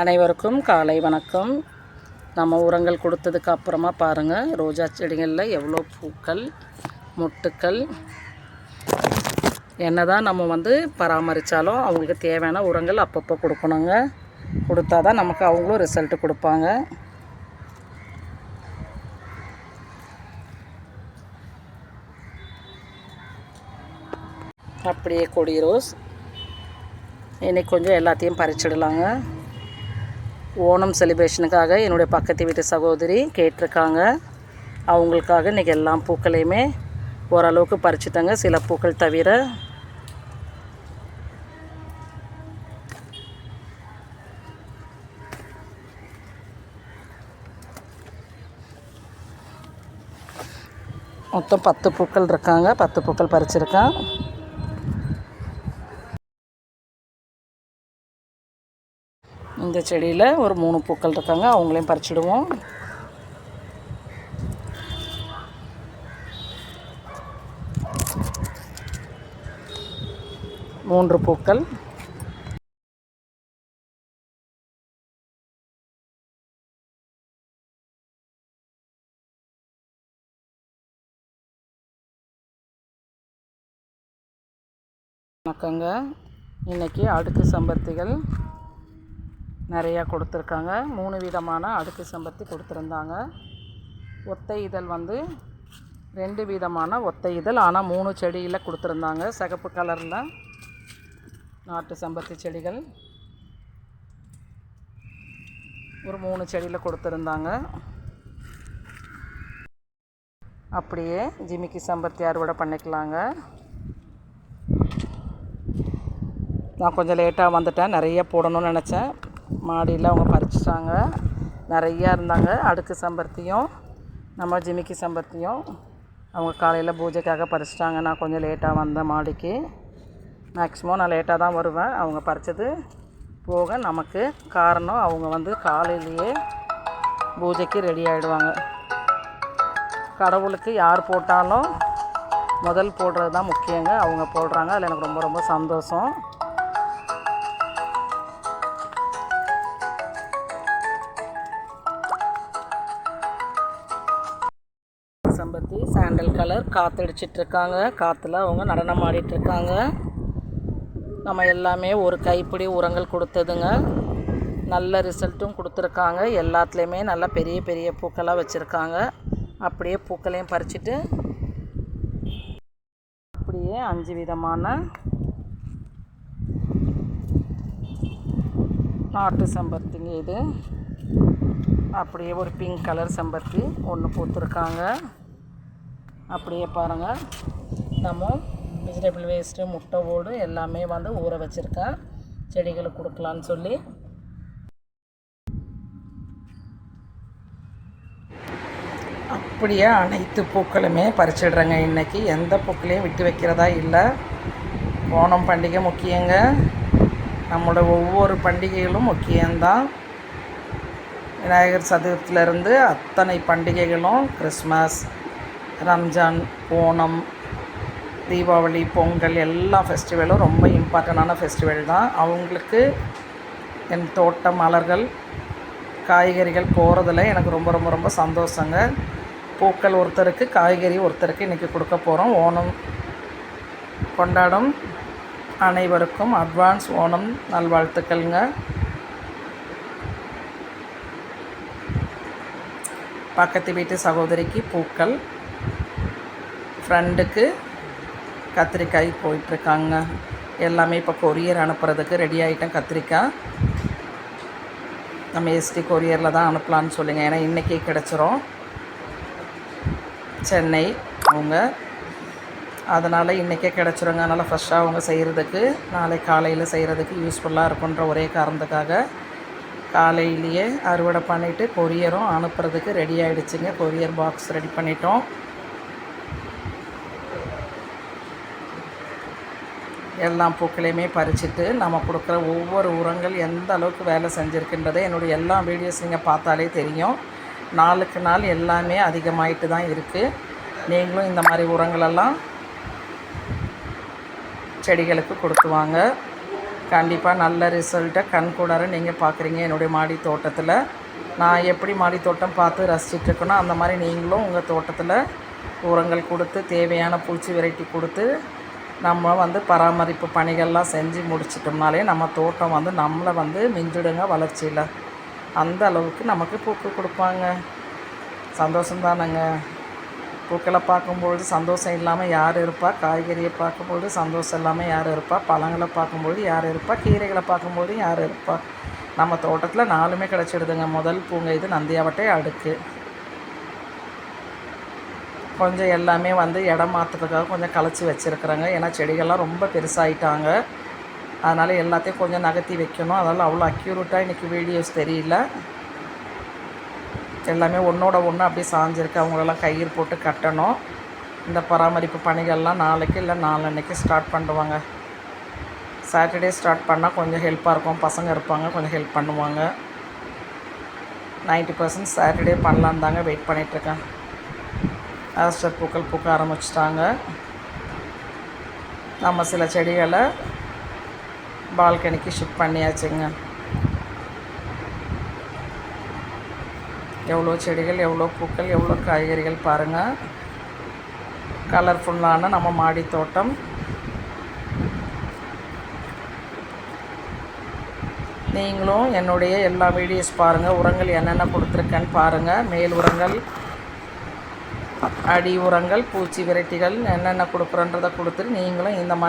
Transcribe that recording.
அனைவருக்கும் காலை வணக்கம். நம்ம உரங்கள் கொடுத்ததுக்கு அப்புறமா பாருங்கள் ரோஜா செடிகளில் எவ்வளோ பூக்கள் மொட்டுக்கள் என்னதான் நம்ம வந்து பராமரித்தாலும் அவங்களுக்கு தேவையான உரங்கள் அப்பப்போ கொடுக்கணுங்க. கொடுத்தா தான் நமக்கு அவங்களும் ரிசல்ட் கொடுப்பாங்க. அப்படியே கொடி ரோஸ். இன்றைக்கி கொஞ்சம் எல்லாத்தையும் பறிச்சிடலாங்க. ஓணம் செலிப்ரேஷனுக்காக என்னுடைய பக்கத்து வீட்டு சகோதரி கேட்டிருக்காங்க. அவங்களுக்காக இன்றைக்கி எல்லா பூக்களையுமே ஓரளவுக்கு பறிச்சுட்டாங்க. சில பூக்கள் தவிர. மொத்தம் பத்து பூக்கள் இருக்காங்க. பத்து பூக்கள் பறிச்சிருக்கேன். இந்த செடியில் ஒரு மூணு பூக்கள் இருக்காங்க. அவங்களையும் பறிச்சிடுவோம். மூன்று பூக்கள். வணக்கங்க. இன்னைக்கு அடுக்கு சம்பருத்திகள் நிறையா கொடுத்துருக்காங்க. மூணு விதமான அடுக்கு செம்பருத்தி கொடுத்துருந்தாங்க. ஒத்தை இதழ் வந்து ரெண்டு விதமான ஒத்தை இதழ் ஆனால் மூணு செடியில் கொடுத்துருந்தாங்க. சிகப்பு கலரில் நாட்டு செம்பருத்தி செடிகள். ஒரு மூணு செடியில் கொடுத்துருந்தாங்க. அப்படியே ஜிமிக்கி செம்பருத்தி அறுவடை பண்ணிக்கலாங்க. நான் கொஞ்சம் லேட்டாக வந்துட்டேன். நிறைய போடணும்னு நினச்சேன். மாடியில் அவங்க பறிச்சிட்டாங்க. நிறையா இருந்தாங்க. அடுக்கு சம்பருத்தியும் நம்ம ஜிமிக்கி சம்பருத்தியும் அவங்க காலையில் பூஜைக்காக பறிச்சிட்டாங்க. நான் கொஞ்சம் லேட்டாக வந்தேன் மாடிக்கு. மேக்ஸிமம் நான் லேட்டாக தான் வருவேன். அவங்க பறித்தது போக நமக்கு காரணம் அவங்க வந்து காலையிலேயே பூஜைக்கு ரெடி ஆகிடுவாங்க கடவுளுக்கு யார் போட்டாலும் முதல் போடுறது தான் முக்கியங்க. அவங்க போடுறாங்க. அதில் எனக்கு ரொம்ப ரொம்ப சந்தோஷம். சாண்டல் கலர் காற்றடிச்சிட்டு இருக்காங்க காற்றுல அவங்க நடனம் ஆடிட்டு இருக்காங்க நம்ம எல்லாமே ஒரு கைப்பிடி உரங்கள் கொடுத்ததுங்க. நல்ல ரிசல்ட்டும் கொடுத்துருக்காங்க. எல்லாத்துலேயுமே நல்லா பெரிய பெரிய பூக்களாக வச்சுருக்காங்க. அப்படியே பூக்களையும் பறிச்சுட்டு அப்படியே அஞ்சு விதமான நாட்டு செம்பருத்திங்க இது. அப்படியே ஒரு பிங்க் கலர் செம்பருத்தி ஒன்று பூத்துருக்காங்க. அப்படியே பாருங்கள் நம்ம வெஜிடபிள் வேஸ்ட்டு முட்டை ஓடு எல்லாமே வந்து ஊற வச்சுருக்கேன் செடிகளுக்கு கொடுக்கலான்னு சொல்லி. அப்படியே அனைத்து பூக்களுமே பறிச்சிடுறேங்க. இன்றைக்கி எந்த பூக்களையும் விட்டு வைக்கிறதா இல்லை. ஓணம் பண்டிகை முக்கியங்க. நம்மளோட ஒவ்வொரு பண்டிகைகளும் முக்கியம்தான். விநாயகர் சதுர்த்தியிலேருந்து அத்தனை பண்டிகைகளும் கிறிஸ்மஸ் ரம்ஜான் ஓணம் தீபாவளி பொங்கல் எல்லா ஃபெஸ்டிவலும் ரொம்ப இம்பார்ட்டண்டான ஃபெஸ்டிவல் தான். அவங்களுக்கு என் தோட்டம் மலர்கள் காய்கறிகள் போகிறதுல எனக்கு ரொம்ப ரொம்ப ரொம்ப சந்தோஷங்க. பூக்கள் ஒருத்தருக்கு காய்கறி ஒருத்தருக்கு இன்றைக்கி கொடுக்க போகிறோம் ஓணம் கொண்டாடும் அனைவருக்கும் அட்வான்ஸ் ஓணம் நல்வாழ்த்துக்கள்ங்க. பக்கத்து வீட்டு சகோதரிக்கு பூக்கள். ஃப்ரெண்டுக்கு கத்திரிக்காய் போயிட்டுருக்காங்க. எல்லாமே இப்போ கொரியர் அனுப்புகிறதுக்கு ரெடி ஆகிட்டேன் கத்திரிக்காய். நம்ம எஸ்டி கொரியரில் தான் அனுப்பலான்னு சொல்லுங்க. ஏன்னா இன்றைக்கி கிடச்சிரும். சென்னை அவங்க. அதனால் இன்றைக்கே கிடச்சிருங்க. அதனால் ஃப்ரெஷ்ஷாக அவங்க செய்கிறதுக்கு நாளை காலையில் செய்கிறதுக்கு யூஸ்ஃபுல்லாக இருக்குன்ற ஒரே காரணத்துக்காக காலையிலேயே அறுவடை பண்ணிவிட்டு கொரியரும் அனுப்புறதுக்கு ரெடி ஆகிடுச்சிங்க கொரியர் பாக்ஸ் ரெடி பண்ணிட்டோம். எல்லா பூக்களையுமே பறிச்சுட்டு நம்ம கொடுக்குற ஒவ்வொரு உரங்கள் எந்த அளவுக்கு வேலை செஞ்சுருக்குன்றதை என்னுடைய எல்லா வீடியோஸ் நீங்கள் பார்த்தாலே தெரியும். நாளுக்கு நாள் எல்லாமே அதிகமாயிட்டு தான் இருக்குது நீங்களும் இந்த மாதிரி உரங்களெல்லாம் செடிகளுக்கு கொடுத்துவாங்க கண்டிப்பாக நல்ல ரிசல்ட்டை கண் கூடார நீங்கள் பார்க்குறீங்க என்னுடைய மாடி தோட்டத்தில். நான் எப்படி மாடி தோட்டம் பார்த்து ரசிச்சிட்ருக்கேனோ அந்த மாதிரி நீங்களும் உங்கள் தோட்டத்தில் உரங்கள் கொடுத்து தேவையான பூச்சி வெரைட்டி கொடுத்து நம்ம வந்து பராமரிப்பு பணிகள்லாம் செஞ்சு முடிச்சிட்டோம்னாலே நம்ம தோட்டம் வந்து நம்மளை வந்து மிஞ்சிடுங்க வளர்ச்சியில். அந்த அளவுக்கு நமக்கு பூக்கு கொடுப்பாங்க. சந்தோஷம்தானங்க பூக்களை பார்க்கும்பொழுது சந்தோஷம் இல்லாமல் யார் இருப்பா? காய்கறியை பார்க்கும்பொழுது சந்தோஷம் இல்லாமல் யார் இருப்பா? பழங்களை பார்க்கும்பொழுது யார் இருப்பா? கீரைகளை பார்க்கும்போது யார் இருப்பா? நம்ம தோட்டத்தில் நாலுமே கிடச்சிடுதுங்க. முதல் பூங்க இது நந்தியாவட்டை அடுக்கு. கொஞ்சம் எல்லாமே வந்து இடம் மாற்றுறதுக்காக கொஞ்சம் களைச்சி வச்சுருக்குறேங்க. ஏன்னா செடிகள்லாம் ரொம்ப பெருசாகிட்டாங்க அதனால் எல்லாத்தையும் கொஞ்சம் நகர்த்தி வைக்கணும். அதனால் அவ்வளோ அக்யூரேட்டாக இன்றைக்கி வீடியோஸ் தெரியல. எல்லாமே ஒன்றோட ஒன்று அப்படியே சாஞ்சிருக்கு. அவங்களெல்லாம் கயிறு போட்டு கட்டணும். இந்த பராமரிப்பு பணிகள்லாம் நாளைக்கு இல்லை நாளன்னைக்கு ஸ்டார்ட் பண்ணுவாங்க. சாட்டர்டே ஸ்டார்ட் பண்ணால் கொஞ்சம் ஹெல்ப்பாக இருக்கும். பசங்க இருப்பாங்க கொஞ்சம் ஹெல்ப் பண்ணுவாங்க. நைன்ட்டி பர்சன்ட் சாட்டர்டே பண்ணலான்னு தாங்க வெயிட் பண்ணிகிட்ருக்கேன் ஆஸ்டர் பூக்கள் பூக்க ஆரம்பிச்சிட்டாங்க. நம்ம சில செடிகளை பால்கனிக்கு ஷிஃப்ட் பண்ணியாச்சுங்க. எவ்வளோ செடிகள் எவ்வளோ பூக்கள் எவ்வளோ காய்கறிகள் பாருங்கள் கலர்ஃபுல்லான நம்ம மாடி தோட்டம். நீங்களும் என்னுடைய எல்லா வீடியோஸ் பாருங்கள் உரங்கள் என்னென்ன கொடுத்துருக்கேன்னு பாருங்கள் மேல் உரங்கள் அடி உரங்கள் பூச்சி விரட்டிகள் என்னென்ன கொடுக்குறன்றதை கொடுத்துட்டு நீங்களும் இந்த மாதிரி